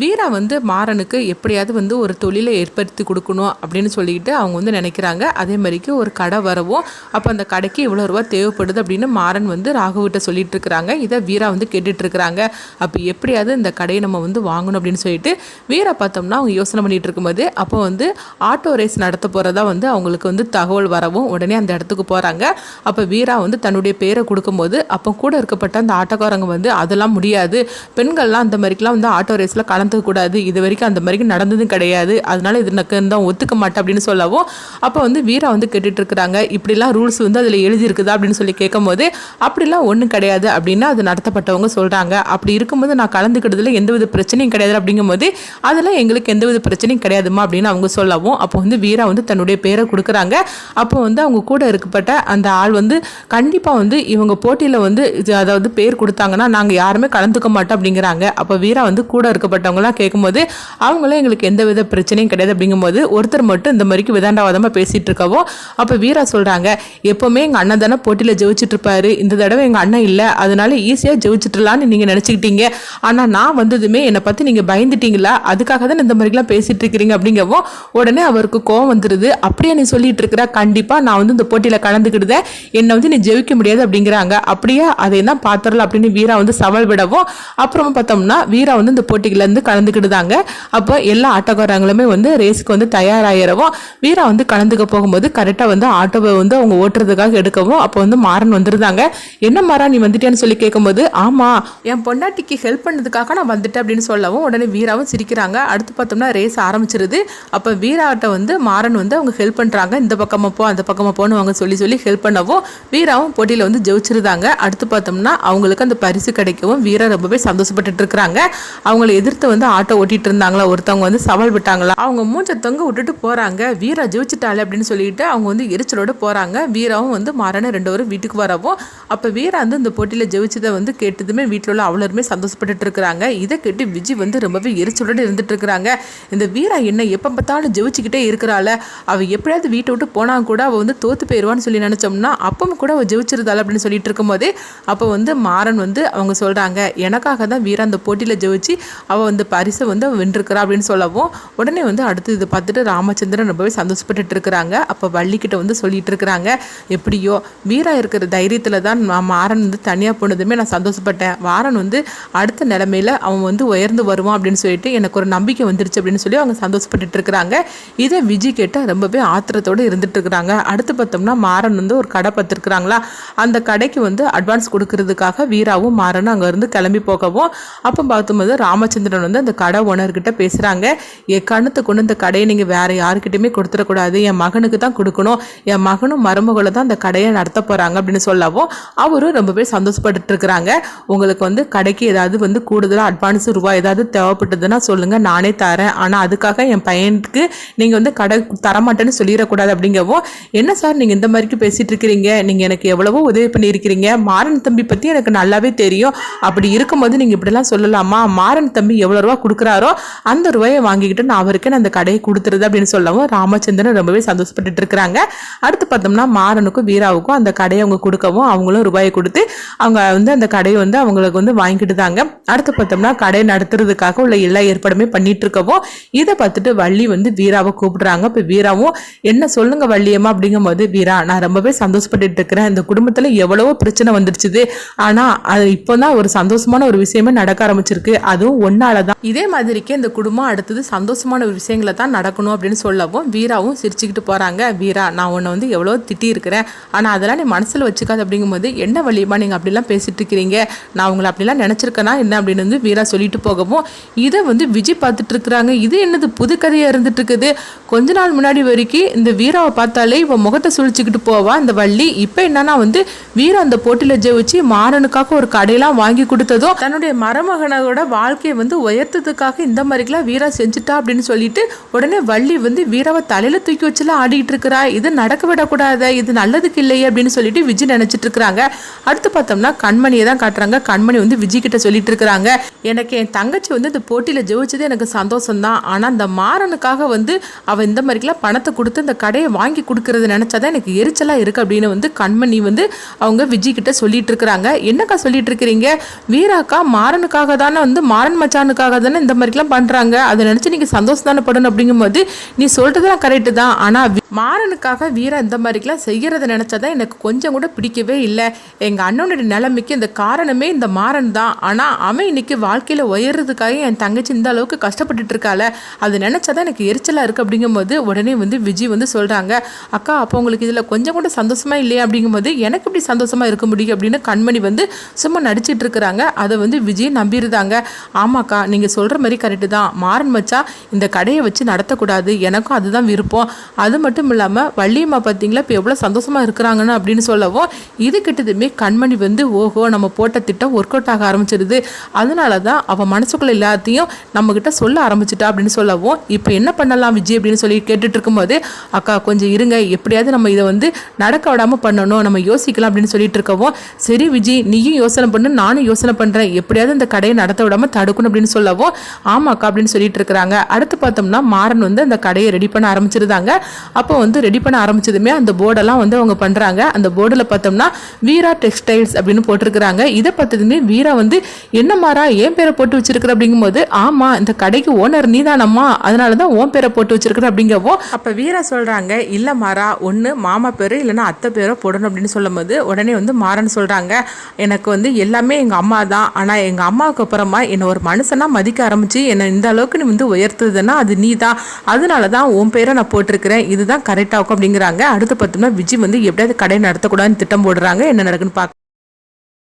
வீரா வந்து மாறனுக்கு எப்படியாவது வந்து ஒரு தொழிலை ஏற்படுத்தி கொடுக்கணும் அப்படின்னு சொல்லிக்கிட்டு அவங்க வந்து நினைக்கிறாங்க. அதே மாதிரிக்கு ஒரு கடை வரவும் அப்போ அந்த கடைக்கு இவ்வளோ ரூபா தேவைப்படுது அப்படின்னு மாறன் வந்து ராகுவிட்ட சொல்லிட்டு இருக்கிறாங்க. இதை வீரா வந்து கேட்டுட்டு இருக்கிறாங்க. அப்போ எப்படியாவது இந்த கடையை நம்ம வந்து வாங்கணும் அப்படின்னு சொல்லிட்டு வீரா பார்த்தோம்னா அவங்க யோசனை பண்ணிட்டு இருக்கும்போது அப்போ வந்து ஆட்டோ ரேஸ் நடத்த போகிறதா வந்து அவங்களுக்கு வந்து தகவல் வரவும் உடனே அந்த இடத்துக்கு போகிறாங்க அப்போ வீரா வந்து தன்னுடைய பேரை கொடுக்கும்போது அப்போ கூட இருக்கப்பட்ட அந்த ஆட்டோக்காரங்க வந்து அதெல்லாம் முடியாது. பெண்கள்லாம் அந்த மாதிரிக்கெலாம் வந்து ஆட்டோ ரேஸில் கலந்து நடந்துக்கூடாது இது வரைக்கும் அந்த மாதிரி நடந்ததும் கிடையாது. அதனால இது எனக்கு தான் ஒத்துக்க மாட்டேன் அப்படின்னு சொல்லவும் அப்போ வந்து வீரா வந்து கேட்டுட்டு இருக்கிறாங்க இப்படிலாம் ரூல்ஸ் வந்து அதில் எழுதியிருக்குதா அப்படின்னு சொல்லி கேட்கும்போது அப்படிலாம் ஒன்றும் கிடையாது அப்படின்னு அது நடத்தப்பட்டவங்க சொல்கிறாங்க அப்படி இருக்கும்போது நான் கலந்துக்கிட்டதுல எந்தவித பிரச்சனையும் கிடையாது அப்படிங்கும்போது அதெல்லாம் எங்களுக்கு எந்தவித பிரச்சனையும் கிடையாதுமா அப்படின்னு அவங்க சொல்லவும் அப்போ வந்து வீரா வந்து தன்னுடைய பேரை கொடுக்குறாங்க. அப்போ வந்து அவங்க கூட இருக்கப்பட்ட அந்த ஆள் வந்து கண்டிப்பாக வந்து இவங்க போட்டியில் வந்து இது அதாவது பேர் கொடுத்தாங்கன்னா நாங்கள் யாருமே கலந்துக்க மாட்டோம் அப்படிங்கிறாங்க. அப்போ வீரா வந்து கூட இருக்கப்பட்டவங்க இருக்கப்பட்டவங்களாம் கேட்கும்போது அவங்களும் எங்களுக்கு எந்த வித பிரச்சனையும் கிடையாது அப்படிங்கும்போது ஒருத்தர் மட்டும் இந்த மாதிரிக்கு விதாண்டாவாதமாக பேசிகிட்டு இருக்கவோ அப்போ வீரா சொல்கிறாங்க எப்போவுமே எங்கள் அண்ணன் தானே போட்டியில் ஜெயிச்சிட்டு இருப்பாரு இந்த தடவை எங்கள் அண்ணன் இல்லை அதனால ஈஸியாக ஜெயிச்சிட்டுலான்னு நீங்கள் நினச்சிக்கிட்டீங்க. ஆனால் நான் வந்ததுமே என்னை பற்றி நீங்கள் பயந்துட்டீங்களா? அதுக்காக தான் இந்த மாதிரிலாம் பேசிகிட்டு இருக்கிறீங்க அப்படிங்கவும் உடனே அவருக்கு கோவம் வந்துடுது அப்படியே நீ சொல்லிட்டு இருக்கிற கண்டிப்பாக நான் வந்து இந்த போட்டியில் கலந்துக்கிட்டுதேன் என்னை வந்து நீ ஜெயிக்க முடியாது அப்படிங்கிறாங்க. அப்படியே அதை தான் பாத்திரல அப்படின்னு வீரா வந்து சவால் விடவும் அப்புறமா பார்த்தோம்னா வீரா வந்து இந்த போட்டியிலேருந்து கலந்துக்கிடுதாங்க. அப்போ எல்லா ஆட்டோக்காரங்களுமே வந்து ரேஸுக்கு வந்து தயாராகிறவும் வீரா வந்து கலந்துக்க போகும்போது கரெக்டாக வந்து ஆட்டோவை வந்து அவங்க ஓட்டுறதுக்காக எடுக்கவும் அப்போ வந்து மாறன் வந்துருந்தாங்க என்ன மாறா நீ வந்துட்டேன்னு சொல்லி கேட்கும்போது ஆமாம் என் பொண்டாட்டிக்கு ஹெல்ப் பண்ணதுக்காக நான் வந்துட்டேன் அப்படின்னு சொல்லவும் உடனே வீராவும் சிரிக்கிறாங்க. அடுத்து பார்த்தோம்னா ரேஸ் ஆரம்பிச்சிருது. அப்போ வீராட்ட வந்து மாறன் வந்து அவங்க ஹெல்ப் பண்ணுறாங்க இந்த பக்கமாக போ அந்த பக்கமாக போன்னு அவங்க சொல்லி சொல்லி ஹெல்ப் பண்ணவும் வீராவும் போட்டியில் வந்து ஜெயிச்சிருந்தாங்க அடுத்து பார்த்தோம்னா அவங்களுக்கு அந்த பரிசு கிடைக்கவும் வீரா ரொம்பவே சந்தோஷப்பட்டு இருக்கிறாங்க. அவங்களை எதிர்த்து வந்து ஆட்டோ ஓட்டிட்டு இருந்தாங்களா ஒருத்தவங்க வந்து சவால் விட்டாங்களா? அவங்க மூஞ்ச தொங்க விட்டுட்டு போறாங்க. வீரா ஜெயிச்சிட்டாலே அப்படின்னு சொல்லிட்டு அவங்க வந்து எரிச்சலோட போறாங்க. வீராவும் வந்து மாறான ரெண்டு பேரும் வீட்டுக்கு வரவும். அப்போ வீரா வந்து இந்த போட்டியில் ஜெயிச்சதை வந்து கேட்டதுமே வீட்டில் உள்ள அவ்வளோருமே சந்தோஷப்பட்டுட்டு இருக்கிறாங்க. இதை கேட்டு விஜய் வந்து ரொம்பவே எரிச்சலோட இருந்துட்டு இருக்கிறாங்க. இந்த வீரா என்ன எப்போ பார்த்தாலும் ஜெயிச்சுக்கிட்டே இருக்கிறாள். அவ எப்படியாவது வீட்டை விட்டு போனா கூட அவள் வந்து தோத்து போயிடுவான்னு சொல்லி நினச்சோம்னா அப்பவும் கூட அவள் ஜெயிச்சிருந்தாள் அப்படின்னு சொல்லிட்டு இருக்கும்போதே அப்போ வந்து மாறன் வந்து அவங்க சொல்கிறாங்க எனக்காக தான் வீரா அந்த போட்டியில் ஜெயிச்சு அவள் வந்து பரிசை வந்து அவன் வென்றிருக்கிறா அப்படின்னு சொல்லவும் உடனே வந்து அடுத்து இதை பார்த்துட்டு ராமச்சந்திரன் ரொம்பவே சந்தோஷப்பட்டுட்டு இருக்கிறாங்க அப்போ வள்ளிக்கிட்ட வந்து சொல்லிட்டு இருக்கிறாங்க எப்படியோ வீரா இருக்கிற தைரியத்தில் தான் நான் மாறன் வந்து தனியாக போனதுமே நான் சந்தோஷப்பட்டேன். வாரன் வந்து அடுத்த நிலமையில அவன் வந்து உயர்ந்து வருவான் அப்படின்னு சொல்லிட்டு எனக்கு ஒரு நம்பிக்கை வந்துருச்சு அப்படின்னு சொல்லி அவங்க சந்தோஷப்பட்டுட்டு இருக்கிறாங்க இதை விஜய் கேட்டால் ரொம்பவே ஆத்திரத்தோடு இருந்துட்டு இருக்கிறாங்க அடுத்து பார்த்தோம்னா மாறன் வந்து ஒரு கடை பார்த்துருக்குறாங்களா? அந்த கடைக்கு வந்து அட்வான்ஸ் கொடுக்கறதுக்காக வீராவும் மாறனும் அங்கேருந்து கிளம்பி போகவும் அப்போ பார்த்தும்போது ராமச்சந்திரன் வந்து அந்த கடை ஓனர்கிட்ட பேசுகிறாங்க என் கணத்தை கொண்டு இந்த கடையை நீங்கள் வேறு யாருக்கிட்டையுமே கொடுத்துடக்கூடாது. என் மகனுக்கு தான் கொடுக்கணும். என் மகனும் மருமகளை தான் அந்த கடையை நடத்த போகிறாங்க அப்படின்னு சொல்லவும் அவரும் ரொம்பவே பேர் இருக்கிறாங்க உங்களுக்கு வந்து கடைக்கு ஏதாவது வந்து கூடுதலாக அட்வான்ஸ் ரூபா ஏதாவது தேவைப்பட்டதுன்னா சொல்லுங்கள் நானே தரேன். ஆனால் அதுக்காக என் பையனுக்கு நீங்கள் வந்து கடை தரமாட்டேன்னு சொல்லிடக்கூடாது அப்படிங்கவும் என்ன சார் நீங்கள் இந்த மாதிரிக்கு பேசிகிட்டு இருக்கிறீங்க நீங்கள் எனக்கு எவ்வளவோ உதவி பண்ணியிருக்கிறீங்க. மாறன் தம்பி பற்றி எனக்கு நல்லாவே தெரியும். அப்படி இருக்கும்போது நீங்கள் இப்படிலாம் சொல்லலாமா? மாறன் தம்பி எவ்வளோ ரூபா கொடுக்குறாரோ அந்த ரூபாயை வாங்கிக்கிட்டு நான் அவருக்கு நான் அந்த கடையை கொடுத்துருது அப்படின்னு சொல்லவும் ராமச்சந்திரன் ரொம்பவே சந்தோஷப்பட்டுட்டு இருக்கிறாங்க. அடுத்து பார்த்தோம்னா மாறனுக்கும் வீராவுக்கும் அந்த கடையை அவங்க கொடுக்கவும் அவங்களும் ரூபாயை கொடுத்து அவங்க வந்து அந்த கடையை வந்து அவங்களுக்கு வந்து வாங்கிட்டு தாங்க. அடுத்து பார்த்தோம்னா கடை நடத்துறதுக்காக உள்ள எல்லா ஏற்பாடுமே பண்ணிட்டு இருக்கவும் இதை பார்த்துட்டு வள்ளி வந்து வீராவை கூப்பிடுறாங்க. இப்போ வீராவும் என்ன சொல்லுங்க வள்ளியம்மா? அப்படிங்கும்போது வீரா நான் ரொம்பவே சந்தோஷப்பட்டுட்டு இருக்கிறேன். இந்த குடும்பத்தில் எவ்வளவோ பிரச்சனை வந்துருச்சுது ஆனால் அது இப்போ தான் ஒரு சந்தோஷமான ஒரு விஷயமே நடக்க ஆரம்பிச்சிருக்கு. அதுவும் ஒன்னால தான் இதே மாதிரிக்கே இந்த குடும்பம் அடுத்தது சந்தோஷமான ஒரு விஷயங்களை தான் நடக்கணும் அப்படின்னு சொல்லவும் வீராவும் சிரிச்சுக்கிட்டு போகிறாங்க வீரா நான் உன்னை வந்து எவ்வளோ திட்டியிருக்கிறேன். ஆனால் அதெல்லாம் நீ மனசில் வச்சுக்காது. அப்படிங்கும்போது என்ன வழியமா நீங்கள் அப்படிலாம் பேசிட்டு இருக்கிறீங்க நான் உங்களை அப்படிலாம் நினச்சிருக்கேனா என்ன? அப்படின்னு வந்து வீரா சொல்லிட்டு போகவும் இதை வந்து விஜய் பார்த்துட்டு இருக்கிறாங்க இது என்னது புது கதையாக இருந்துட்டு இருக்குது கொஞ்ச நாள் முன்னாடி வரைக்கும் இந்த வீராவை பார்த்தாலே இவன் முகத்தை சுழிச்சுக்கிட்டு போவா இந்த வள்ளி. இப்போ என்னன்னா வந்து வீரா அந்த போட்டியில் ஜெயிச்சு மாறனுக்காக ஒரு கடையெல்லாம் வாங்கி கொடுத்ததும் தன்னுடைய மருமகனோட வாழ்க்கையை வந்து உயர் உயர்த்ததுக்காக இந்த மாதிரிக்கெல்லாம் வீரா செஞ்சுட்டா அப்படின்னு சொல்லிட்டு உடனே வள்ளி வந்து வீராவை தலையில தூக்கி வச்சுலாம் ஆடிட்டு இருக்கிறா. இது நடக்க விடக்கூடாது இது நல்லதுக்கு இல்லையே அப்படின்னு சொல்லிட்டு விஜய் நினைச்சிட்டு இருக்கிறாங்க. அடுத்து பார்த்தோம்னா கண்மணியை தான் காட்டுறாங்க. கண்மணி வந்து விஜய் கிட்ட சொல்லிட்டு இருக்கிறாங்க. எனக்கு என் தங்கச்சி வந்து இந்த போட்டியில் ஜெயிச்சது எனக்கு சந்தோஷம் தான் ஆனால் இந்த மாறனுக்காக வந்து அவள் இந்த மாதிரிக்கெல்லாம் பணத்தை கொடுத்து இந்த கடையை வாங்கி கொடுக்கறது நினச்சாதான் எனக்கு எரிச்சலாக இருக்குது அப்படின்னு வந்து கண்மணி வந்து அவங்க விஜய் கிட்ட சொல்லிட்டு இருக்கிறாங்க. என்னக்கா சொல்லிட்டு இருக்கிறீங்க? வீராக்கா மாறனுக்காக தானே வந்து மாறன் மச்சானுக்காக தானே இந்த மாதிரிலாம் பண்ணுறாங்க அதை நினச்சி நீங்கள் சந்தோஷம் தானே படணும் அப்படிங்கும்போது நீ சொல்கிறதுலாம் கரெக்டு தான். ஆனால் மாறனுக்காக வீரா இந்த மாதிரிலாம் செய்கிறத நினச்சாதான் எனக்கு கொஞ்சம் கூட பிடிக்கவே இல்லை. எங்கள் அண்ணனுடைய நிலைமைக்கு இந்த காரணமே இந்த மாறன் தான். ஆனால் அவன் இன்னைக்கு வாழ்க்கையில் உயர்றதுக்காக என் தங்கச்சி இந்த அளவுக்கு கஷ்டப்பட்டுட்டு அதை அது நினச்சாதான் எனக்கு எரிச்சலாக இருக்குது அப்படிங்கும்போது உடனே வந்து விஜய் வந்து சொல்கிறாங்க அக்கா அப்போ உங்களுக்கு இதில் கொஞ்சம் கூட சந்தோஷமாக இல்லையா? அப்படிங்கும்போது எனக்கு இப்படி சந்தோஷமாக இருக்க முடியும் அப்படின்னு கண்மணி வந்து சும்மா நடிச்சிட்டு இருக்கிறாங்க. அதை வந்து விஜய் நம்பியிருந்தாங்க. ஆமாக்கா நீங்கள் நீங்கள் சொல்கிற மாதிரி கரெக்டு தான். மாறன் மச்சா இந்த கடையை வச்சு நடத்தக்கூடாது. எனக்கும் அதுதான் விருப்பம். அது மட்டும் இல்லாமல் வள்ளியம்மா பார்த்தீங்களா இப்போ எவ்வளோ சந்தோஷமாக இருக்கிறாங்கன்னு அப்படின்னு சொல்லவும் இது கிட்டதுமே கண்மணி வந்து ஓஹோ நம்ம போட்ட திட்டம் ஒர்க் அவுட் ஆக ஆரம்பிச்சிருது. அதனால தான் அவள் மனசுக்குள்ள எல்லாத்தையும் நம்மக்கிட்ட சொல்ல ஆரம்பிச்சிட்டா அப்படின்னு சொல்லவும் இப்போ என்ன பண்ணலாம் விஜய் அப்படின்னு சொல்லி கேட்டுட்டு இருக்கும்போது அக்கா கொஞ்சம் இருங்க. எப்படியாவது நம்ம இதை வந்து நடக்க விடாமல் பண்ணணும். நம்ம யோசிக்கலாம் அப்படின்னு சொல்லிட்டு இருக்கவும் சரி விஜய் நீயும் யோசனை பண்ணு. நானும் யோசனை பண்ணுறேன் எப்படியாவது இந்த கடையை நடத்த விடாமல் தடுக்கணும் அப்படின்னு சொல்லவும் ஆமாக்கா அப்படின்னு சொல்லிட்டு இருக்கிறாங்க. அடுத்து பார்த்தோம்னா மாறன் வந்து அந்த கடையை ரெடி பண்ண ஆரம்பிச்சிருந்தாங்க. அப்போ வந்து ரெடி பண்ண ஆரம்பிச்சதுமே அந்த போர்டெல்லாம் வந்து அவங்க பண்ணுறாங்க அந்த போர்டில் பார்த்தோம்னா வீரா டெக்ஸ்டைல்ஸ் அப்படின்னு போட்டிருக்கிறாங்க. இதை பார்த்ததுமே வீரா வந்து என்ன மாறா ஏன் பேரை போட்டு வச்சிருக்கிற? அப்படிங்கும்போது ஆமாம் இந்த கடைக்கு ஓனர் நீதானம்மா. அதனால தான் ஓன் பேரை போட்டு வச்சிருக்கிற அப்படிங்கவோ அப்போ வீரா சொல்கிறாங்க இல்லை மாறா ஒன்று மாமா பேர் இல்லைன்னா அத்தை பேரோ போடணும் அப்படின்னு சொல்லும்போது உடனே வந்து மாறன் சொல்கிறாங்க எனக்கு வந்து எல்லாமே எங்கள் அம்மா தான். ஆனால் எங்கள் அம்மாவுக்கு அப்புறமா என்னை ஒரு தான் மதிக்க ஆரம்பிச்சு என்னை இந்த அளவுக்கு நீ வந்து உயர்த்துதுன்னா அது நீ தான் அதனால தான் உன் பேரை நான் போட்டிருக்கிறேன். இதுதான் கரெக்டாக இருக்கும் அப்படிங்கிறாங்க. அடுத்து பார்த்தோம்னா விஜய் வந்து எப்படியாவது கடை நடத்தக்கூடாதுன்னு திட்டம் போடுறாங்க. என்ன நடக்குன்னு பார்க்க